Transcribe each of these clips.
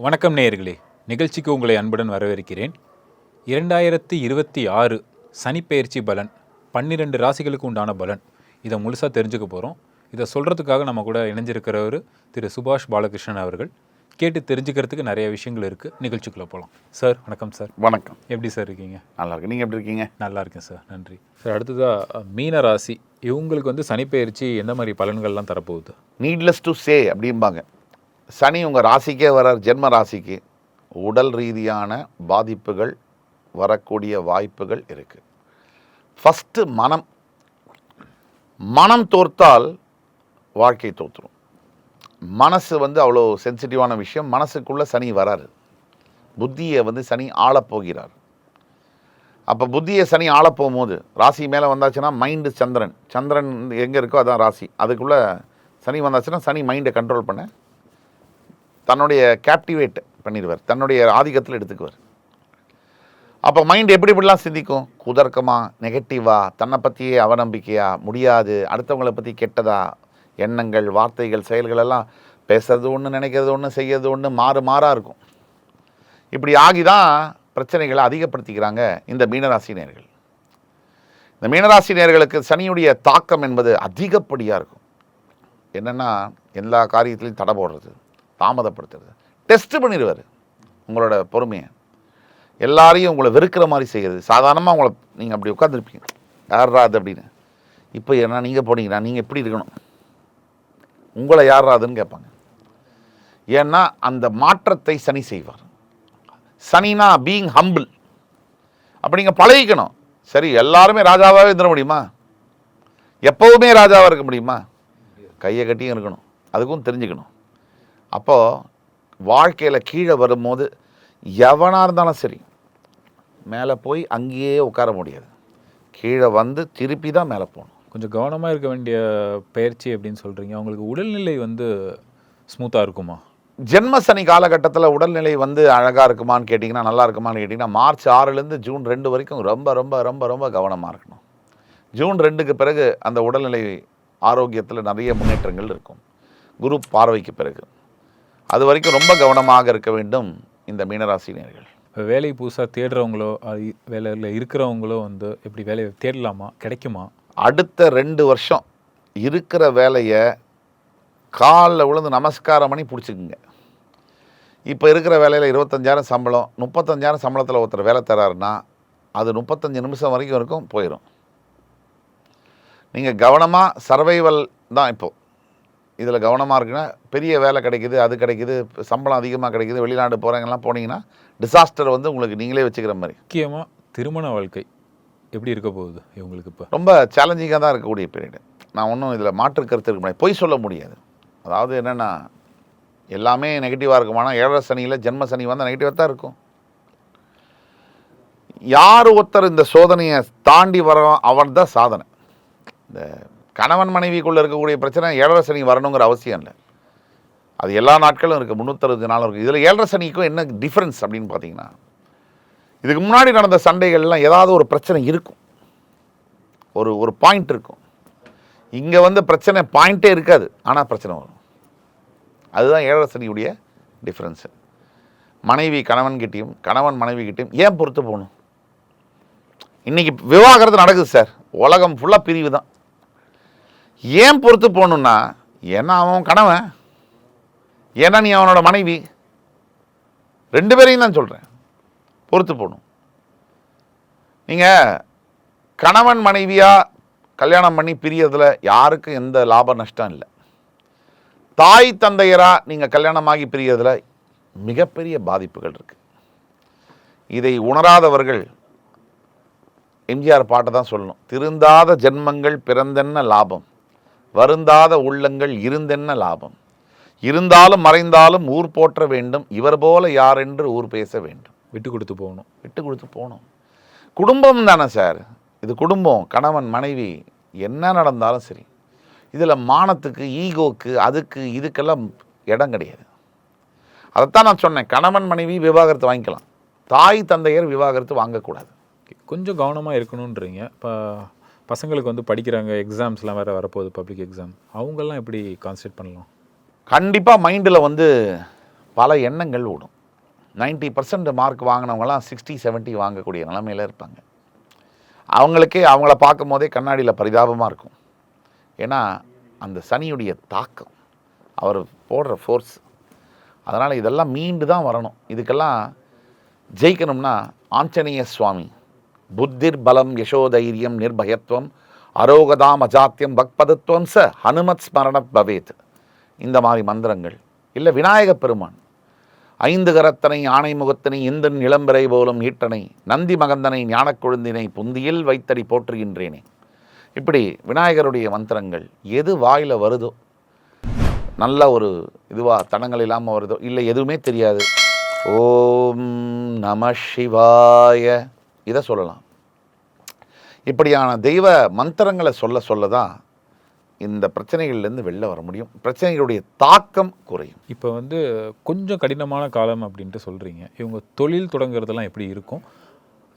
வணக்கம் நேயர்களே. நிகழ்ச்சிக்கு உங்களை அன்புடன் வரவேற்கிறேன். இரண்டாயிரத்தி இருபத்தி ஆறு சனிப்பெயர்ச்சி பலன் பன்னிரெண்டு ராசிகளுக்கு உண்டான பலன். இதை முழுசாக தெரிஞ்சுக்க போகிறோம் இதை சொல்கிறதுக்காக நம்ம கூட இணைஞ்சிருக்கிறவர் திரு சுபாஷ் பாலகிருஷ்ணன் அவர்கள். கேட்டு தெரிஞ்சுக்கிறதுக்கு நிறைய விஷயங்கள் இருக்குது நிகழ்ச்சிக்குள்ளே போகலாம் சார் வணக்கம் சார். வணக்கம். எப்படி சார் இருக்கீங்க? நல்லா இருக்கு நீங்கள் எப்படி இருக்கீங்க? நல்லா இருக்கேன் சார். நன்றி. சார் அடுத்ததாக மீன ராசி. இவங்களுக்கு வந்து சனிப்பெயர்ச்சி எந்த மாதிரி பலன்கள்லாம் தரப்போகுது? நீட்லெஸ் டு சே அப்படிம்பாங்க. சனி உங்கள் ராசிக்கே வரார் ஜென்ம ராசிக்கு. உடல் ரீதியான பாதிப்புகள் வரக்கூடிய வாய்ப்புகள் இருக்குது ஃபஸ்ட்டு மனம். மனம் தோர்த்தால் வாழ்க்கை தோற்றுரும் மனசு வந்து அவ்வளோ சென்சிட்டிவான விஷயம். மனசுக்குள்ளே சனி வராரு. புத்தியை வந்து சனி ஆளப் போகிறார் அப்போ புத்தியை சனி ஆளப் போகும்போது ராசி மேலே வந்தாச்சுன்னா மைண்டு சந்திரன். சந்திரன் எங்கே இருக்கோ அதான் ராசி. அதுக்குள்ளே சனி வந்தாச்சுன்னா சனி மைண்டை கண்ட்ரோல் பண்ண. தன்னுடைய கேப்டிவேட் பண்ணிடுவார். தன்னுடைய ஆதிக்கத்தில் எடுத்துக்குவார். அப்போ மைண்ட் எப்படி இப்படிலாம் சிந்திக்கும்? குதர்க்கமாக நெகட்டிவாக தன்னை பற்றியே அவநம்பிக்கையாக முடியாது அடுத்தவங்களை பற்றி கெட்டதா? எண்ணங்கள் வார்த்தைகள் செயல்கள் எல்லாம் பேசுறது ஒன்று நினைக்கிறது ஒன்று செய்யறது ஒன்று மாறு மாறாக இருக்கும். இப்படி ஆகி தான் பிரச்சனைகளை அதிகப்படுத்திக்கிறாங்க இந்த மீனராசினியர்கள் இந்த மீனராசினியர்களுக்கு சனியுடைய தாக்கம் என்பது அதிகப்படியாக இருக்கும். என்னென்னா எல்லா காரியத்திலையும் தடை போடுறது. தாமதப்படுத்துறது. டெஸ்ட் பண்ணிடுவார். உங்களோட பொறுமையை. எல்லாரையும் உங்களை வெறுக்கிற மாதிரி செய்கிறது சாதாரணமாக உங்களை நீங்கள் அப்படி உட்காந்துருப்பீங்க யார் ராது அப்படின்னு. இப்போ என்ன நீங்கள் போனீங்கன்னா நீங்கள் எப்படி இருக்கணும்? உங்களை யார்ராதுன்னு கேட்பாங்க. ஏன்னா அந்த மாற்றத்தை சனி செய்வார். சனினா பீயிங் ஹம்பிள் அப்போ நீங்கள் பழகிக்கணும். சரி எல்லாருமே ராஜாவாகவே இருந்துட முடியுமா? எப்போவுமே ராஜாவாக இருக்க முடியுமா? கையை கட்டியும் இருக்கணும். அதுக்கும் தெரிஞ்சுக்கணும். அப்போது வாழ்க்கையில் கீழே வரும்போது எவனாக இருந்தாலும் சரி மேலே போய் அங்கேயே உட்கார முடியாது. கீழே வந்து திருப்பி தான் மேலே போகணும். கொஞ்சம் கவனமாக இருக்க வேண்டிய பயிற்சி அப்படின்னு சொல்கிறீங்க அவங்களுக்கு உடல்நிலை வந்து ஸ்மூத்தாக இருக்குமா? ஜென்ம சனி காலகட்டத்தில் உடல்நிலை வந்து அழகாக இருக்குமான்னு கேட்டிங்கன்னா நல்லா இருக்குமான்னு கேட்டிங்கன்னா மார்ச் ஆறுலேருந்து ஜூன் ரெண்டு வரைக்கும் ரொம்ப ரொம்ப ரொம்ப ரொம்ப கவனமாக இருக்கணும். ஜூன் ரெண்டுக்கு பிறகு அந்த உடல்நிலை ஆரோக்கியத்தில் நிறைய முன்னேற்றங்கள் இருக்கும். குரு பார்வைக்கு பிறகு. அது வரைக்கும் ரொம்ப கவனமாக இருக்க வேண்டும் இந்த மீனராசினியர்கள் இப்போ வேலை புதுசாக தேடுறவங்களோ அது வேலையில் இருக்கிறவங்களோ வந்து எப்படி வேலையை தேடலாமா? கிடைக்குமா? அடுத்த ரெண்டு வருஷம் இருக்கிற வேலையை காலில் விழுந்து நமஸ்காரம் பண்ணி பிடிச்சிக்குங்க. இப்போ இருக்கிற வேலையில் இருபத்தஞ்சாயிரம் சம்பளம் முப்பத்தஞ்சாயிரம் சம்பளத்தில் ஒருத்தர் வேலை தராருன்னா அது முப்பத்தஞ்சு நிமிஷம் வரைக்கும் இருக்கும் போயிடும் நீங்கள் கவனமாக சர்வைவல் தான் இப்போது இதில் கவனமாக இருக்குன்னா பெரிய வேலை கிடைக்குது அது கிடைக்குது சம்பளம் அதிகமாக கிடைக்குது வெளிநாடு போகிறவங்கலாம் போனீங்கன்னா டிசாஸ்டர் வந்து உங்களுக்கு நீங்களே வச்சுக்கிற மாதிரி. முக்கியமாக திருமண வாழ்க்கை எப்படி இருக்க போகுது இவங்களுக்கு இப்போ? ரொம்ப சேலஞ்சிங்காக தான் இருக்கக்கூடிய பீரியடு நான் ஒன்றும் இதில் மாற்று கருத்து இருக்க முடியாது. பொய் சொல்ல முடியாது. அதாவது என்னென்னா எல்லாமே நெகட்டிவாக இருக்குமானா ஏழரை சனியில் ஜென்ம சனி வந்தால் நெகட்டிவாக தான் இருக்கும். யார் ஒருத்தர் இந்த சோதனையை தாண்டி வரோம் அவன் தான் சாதனை. இந்த கணவன் மனைவிக்குள்ளே இருக்கக்கூடிய பிரச்சனை ஏழரை சனி வரணுங்கிற அவசியம் இல்லை. அது எல்லா நாட்களும் இருக்குது முந்நூற்றறுபது நாளும் இருக்குது இதில் ஏழரை சனிக்கும் என்ன டிஃப்ரென்ஸ் அப்படின்னு பார்த்தீங்கன்னா இதுக்கு முன்னாடி நடந்த சண்டைகள்லாம் ஏதாவது ஒரு பிரச்சனை இருக்கும். ஒரு ஒரு பாயிண்ட் இருக்கும். இங்கே வந்து பிரச்சனை பாயிண்ட்டே இருக்காது. ஆனால் பிரச்சனை வரும். அதுதான் ஏழரை சனியுடைய டிஃப்ரென்ஸு மனைவி கணவன்கிட்டையும் கணவன் மனைவிகிட்டையும் ஏன் பொறுத்து போகணும்? இன்றைக்கி விவாகரத்து நடக்குது சார். உலகம் ஃபுல்லாக பிரிவு தான் ஏன் பொறுத்து போகணுன்னா ஏன்னா அவன் கணவன் ஏன்னா நீ அவனோட மனைவி. ரெண்டு பேரையும் தான் சொல்கிறேன் பொறுத்து போகணும். நீங்கள் கணவன் மனைவியாக கல்யாணம் பண்ணி பிரியறதில் யாருக்கும் எந்த லாப நஷ்டம் இல்லை. தாய் தந்தையராக நீங்கள் கல்யாணமாகி பிரியறதில் மிகப்பெரிய பாதிப்புகள் இருக்குது இதை உணராதவர்கள் எம்ஜிஆர் பாட்டை தான் சொல்லணும். திருந்தாத ஜென்மங்கள் பிறந்தென்ன லாபம்? வருந்தாத உள்ளங்கள் இருந்தென்ன லாபம்? இருந்தாலும் மறைந்தாலும் ஊர் போற்ற வேண்டும் இவர் போல யாரென்று ஊர் பேச வேண்டும். விட்டு கொடுத்து போகணும். விட்டு கொடுத்து போகணும். குடும்பம் தானே சார். இது குடும்பம் கணவன் மனைவி என்ன நடந்தாலும் சரி. இதில் மானத்துக்கு ஈகோக்கு அதுக்கு இதுக்கெல்லாம் இடம் கிடையாது. அதைத்தான் நான் சொன்னேன். கணவன் மனைவி விவாகரத்து வாங்கிக்கலாம். தாய் தந்தையர் விவாகரத்து வாங்கக்கூடாது. கொஞ்சம் கவனமாக இருக்கணுன்றீங்க இப்போ பசங்களுக்கு வந்து படிக்கிறாங்க எக்ஸாம்ஸ்லாம் வேறு வரப்போகுது பப்ளிக் எக்ஸாம் அவங்கெல்லாம் எப்படி கான்சன்ட்ரேட் பண்ணலாம்? கண்டிப்பாக மைண்டில் வந்து பல எண்ணங்கள் ஓடும். 90% பர்சன்ட் மார்க் வாங்கினவங்கலாம் சிக்ஸ்டி 70 வாங்கக்கூடிய நிலமையில இருப்பாங்க. அவங்களுக்கே அவங்கள பார்க்கும் போதே கண்ணாடியில் பரிதாபமாக இருக்கும். ஏன்னா அந்த சனியுடைய தாக்கம் அவர் போடுற ஃபோர்ஸ் அதனால் இதெல்லாம் மீண்டு தான் வரணும். இதுக்கெல்லாம் ஜெயிக்கணும்னா ஆஞ்சநேய சுவாமி புத்திர் பலம் யசோதைரியம் நிர்பயத்துவம் அரோகதாம் அஜாத்தியம் பக்பதத்துவம் ச ஹனுமத் ஸ்மரணத் பவேத். இந்த மாதிரி மந்திரங்கள். இல்லை விநாயகப் பெருமான். ஐந்து கரத்தனை ஆணை முகத்தினை இந்தன் இளம்பிறை போலும் ஈட்டனை நந்தி மகந்தனை ஞானக் கொழுந்தினை புந்தியில் வைத்தடி போற்றுகின்றேனே. இப்படி விநாயகருடைய மந்திரங்கள் எது வாயில் வருதோ நல்ல ஒரு இதுவாக தடங்கள் இல்லாமல் வருதோ இல்லை எதுவுமே தெரியாது. ஓம் நம சிவாய. இதை சொல்லலாம். இப்படியான தெய்வ மந்திரங்களை சொல்ல சொல்ல தான் இந்த பிரச்சனைகள்லேருந்து வெளில வர முடியும். பிரச்சனைகளுடைய தாக்கம் குறையும். இப்போ வந்து கொஞ்சம் கடினமான காலம் அப்படின்ட்டு சொல்கிறீங்க இவங்க தொழில் தொடங்குறதெல்லாம் எப்படி இருக்கும்?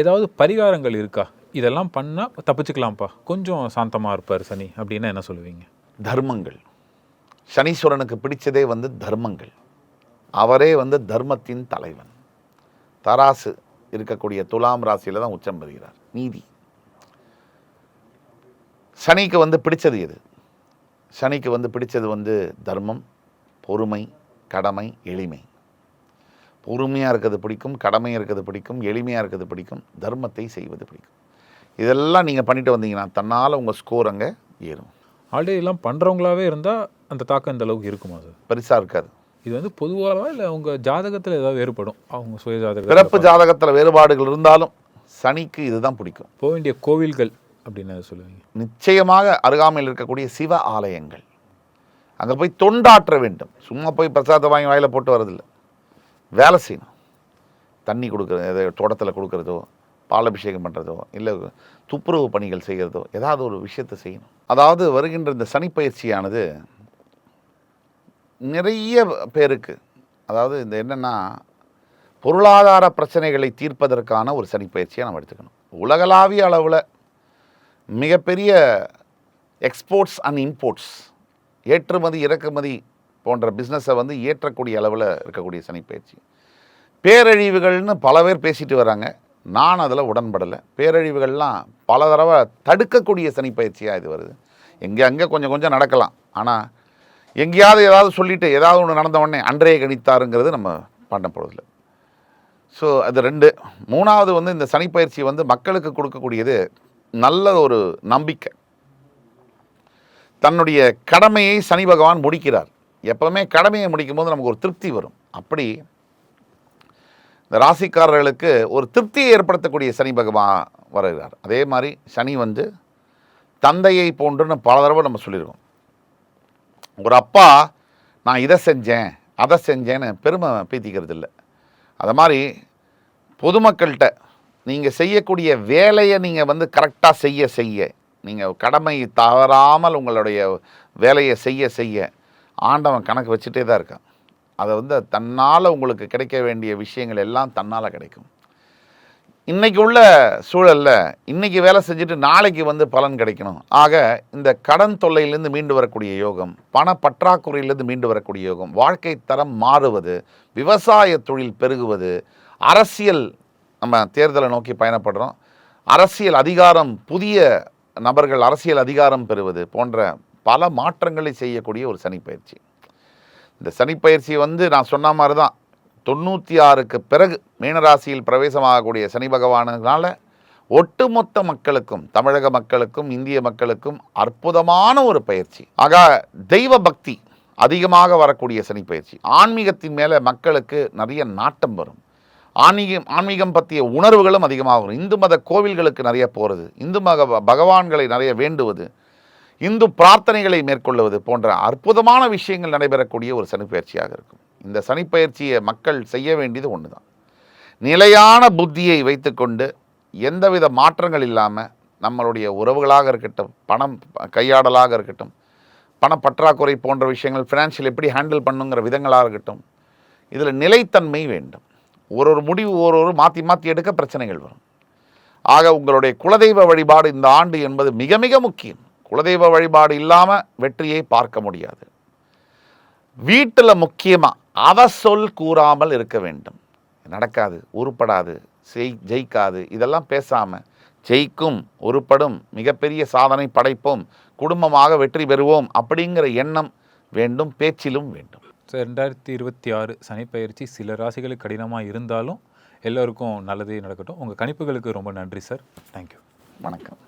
ஏதாவது பரிகாரங்கள் இருக்கா? இதெல்லாம் பண்ணால் தப்பிச்சுக்கலாம்ப்பா. கொஞ்சம் சாந்தமாக இருப்பார் சனி அப்படின்னா என்ன சொல்லுவீங்க? தர்மங்கள். சனீஸ்வரனுக்கு பிடிச்சதே வந்து தர்மங்கள். அவரே வந்து தர்மத்தின் தலைவன். தராசு இருக்கக்கூடிய துலாம் ராசியில தான் உச்சம் பெறுகிறார். நீதி சனிக்கு வந்து பிடிச்சது எது? சனிக்கு வந்து பிடிச்சது வந்து தர்மம் பொறுமை கடமை எளிமை. பொறுமையாக இருக்கிறது பிடிக்கும் கடமையாக இருக்கிறது பிடிக்கும் எளிமையாக இருக்கிறது பிடிக்கும் தர்மத்தை செய்வது பிடிக்கும். இதெல்லாம் நீங்கள் பண்ணிட்டு வந்தீங்கன்னா தன்னால் உங்கள் ஸ்கோர் அங்கே ஏறும். ஆல்ரெடி எல்லாம் பண்ணுறவங்களாவே இருந்தால் அந்த தாக்கம் இந்த அளவுக்கு இருக்குமா சார்? பெருசாக இருக்காது. இது வந்து பொதுவாகவா இல்லை அவங்க ஜாதகத்தில் ஏதாவது வேறுபடும்? அவங்க சுய பிறப்பு ஜாதகம் ஜாதகத்தில் வேறுபாடுகள் இருந்தாலும் சனிக்கு இதுதான் பிடிக்கும். போக வேண்டிய கோவில்கள் அப்படின்னு சொல்லுவீங்க. நிச்சயமாக அருகாமையில் இருக்கக்கூடிய சிவ ஆலயங்கள். அங்கே போய் தொண்டாற்ற வேண்டும். சும்மா போய் பிரசாதத்தை வாங்கி வாயில போட்டு வரதில்லை வேலை செய்யணும். தண்ணி கொடுக்குறது எது தோட்டத்தில் கொடுக்குறதோ பாலபிஷேகம் பண்ணுறதோ இல்லை துப்புரவு பணிகள் செய்கிறதோ ஏதாவது ஒரு விஷயத்தை செய்யணும். அதாவது வருகின்ற இந்த சனிப்பயிற்சியானது நிறைய பேருக்கு அதாவது இந்த என்னென்னா பொருளாதார பிரச்சனைகளை தீர்ப்பதற்கான ஒரு சனிப்பயிற்சியை நம்ம எடுத்துக்கணும். உலகளாவிய அளவில் மிகப்பெரிய எக்ஸ்போர்ட்ஸ் அண்ட் இம்போர்ட்ஸ் ஏற்றுமதி இறக்குமதி போன்ற பிஸ்னஸை வந்து ஏற்றக்கூடிய அளவில் இருக்கக்கூடிய சனிப்பயிற்சி. பேரழிவுகள்னு பல பேர் பேசிட்டு வராங்க. நான் அதில் உடன்படலை. பேரழிவுகள்லாம் பல தடவை தடுக்கக்கூடிய சனிப்பயிற்சியாக இது வருது. எங்கே அங்கே கொஞ்சம் கொஞ்சம் நடக்கலாம். ஆனால் எங்கேயாவது ஏதாவது சொல்லிட்டு ஏதாவது ஒன்று நடந்த உடனே அன்றைய கணித்தாருங்கிறது நம்ம பண்ண போகிறதில்ல ஸோ அது ரெண்டு. மூணாவது வந்து இந்த சனிப்பயிற்சி வந்து மக்களுக்கு கொடுக்கக்கூடியது நல்ல ஒரு நம்பிக்கை. தன்னுடைய கடமையை சனி பகவான் முடிக்கிறார். எப்போவுமே கடமையை முடிக்கும் போது நமக்கு ஒரு திருப்தி வரும். அப்படி இந்த ராசிக்காரர்களுக்கு ஒரு திருப்தியை ஏற்படுத்தக்கூடிய சனி பகவான் வருகிறார். அதே மாதிரி சனி வந்து தந்தையை போன்றுன்னு பல தடவை நம்ம சொல்லியிருக்கோம். ஒரு அப்பா நான் இதை செஞ்சேன் அதை செஞ்சேன்னு பெருமை பீத்திக்கிறது இல்லை அது மாதிரி பொதுமக்கள்கிட்ட நீங்கள் செய்யக்கூடிய வேலையை நீங்கள் வந்து கரெக்டாக செய்ய செய்ய நீங்கள் கடமை தவறாமல் உங்களுடைய வேலையை செய்ய செய்ய ஆண்டவன் கணக்கு வச்சுட்டே தான் இருக்கான். அதை வந்து தன்னால் உங்களுக்கு கிடைக்க வேண்டிய விஷயங்கள் எல்லாம் தன்னால் கிடைக்கும். இன்றைக்கி உள்ள சூழலில் இன்றைக்கி வேலை செஞ்சுட்டு நாளைக்கு வந்து பலன் கிடைக்கணும். ஆக இந்த கடன் தொல்லையிலேருந்து மீண்டு வரக்கூடிய யோகம் பண பற்றாக்குறையிலேருந்து மீண்டு வரக்கூடிய யோகம் வாழ்க்கை தரம் மாறுவது விவசாய தொழில் பெருகுவது அரசியல் நம்ம தேர்தலை நோக்கி பயணப்படுறோம். அரசியல் அதிகாரம் புதிய நபர்கள் அரசியல் அதிகாரம் பெறுவது போன்ற பல மாற்றங்களை செய்யக்கூடிய ஒரு சனிப்பயிற்சி. இந்த சனிப்பயிற்சி வந்து நான் சொன்ன மாதிரி தான் தொண்ணூற்றி ஆறுக்கு பிறகு மீனராசியில் பிரவேசமாகக்கூடிய சனி பகவானதுனால ஒட்டுமொத்த மக்களுக்கும் தமிழக மக்களுக்கும் இந்திய மக்களுக்கும் அற்புதமான ஒரு பயிற்சி. ஆக தெய்வ பக்தி அதிகமாக வரக்கூடிய சனிப்பயிற்சி ஆன்மீகத்தின் மேலே மக்களுக்கு நிறைய நாட்டம் வரும். ஆன்மீகம் ஆன்மீகம் பற்றிய உணர்வுகளும் அதிகமாக வரும். இந்து மத கோவில்களுக்கு நிறைய போகிறது இந்து மத பகவான்களை நிறைய வேண்டுவது இந்து பிரார்த்தனைகளை மேற்கொள்வது போன்ற அற்புதமான விஷயங்கள் நடைபெறக்கூடிய ஒரு சனிப்பயிற்சியாக இருக்கும். இந்த சனிப்பயிற்சியை மக்கள் செய்ய வேண்டியது ஒன்று தான் நிலையான புத்தியை வைத்துக்கொண்டு எந்தவித மாற்றங்கள் இல்லாமல் நம்மளுடைய உறவுகளாக இருக்கட்டும் பணம் கையாடலாக இருக்கட்டும் பணப்பற்றாக்குறை போன்ற விஷயங்கள் ஃபினான்ஷியல் எப்படி ஹேண்டில் பண்ணுங்கிற விதங்களாக இருக்கட்டும் இதில் நிலைத்தன்மை வேண்டும். ஒரு ஒரு முடிவு ஒரு ஒரு மாற்றி மாற்றி எடுக்க பிரச்சனைகள் வரும். ஆக உங்களுடைய குலதெய்வ வழிபாடு இந்த ஆண்டு என்பது மிக மிக முக்கியம். குலதெய்வ வழிபாடு இல்லாமல் வெற்றியை பார்க்க முடியாது. வீட்டில் முக்கியமாக அவசொல் கூறாமல் இருக்க வேண்டும். நடக்காது உருப்படாது செய் ஜெயிக்காது இதெல்லாம் பேசாமல் ஜெயிக்கும் உருப்படும் மிகப்பெரிய சாதனை படைப்போம் குடும்பமாக வெற்றி பெறுவோம் அப்படிங்கிற எண்ணம் வேண்டும் பேச்சிலும் வேண்டும். ரெண்டாயிரத்தி இருபத்தி ஆறு சனிப்பெயர்ச்சி சில ராசிகளுக்கு கடினமாக இருந்தாலும் எல்லோருக்கும் நல்லதே நடக்கட்டும். உங்கள் கணிப்புகளுக்கு ரொம்ப நன்றி சார் தேங்க்யூ வணக்கம்.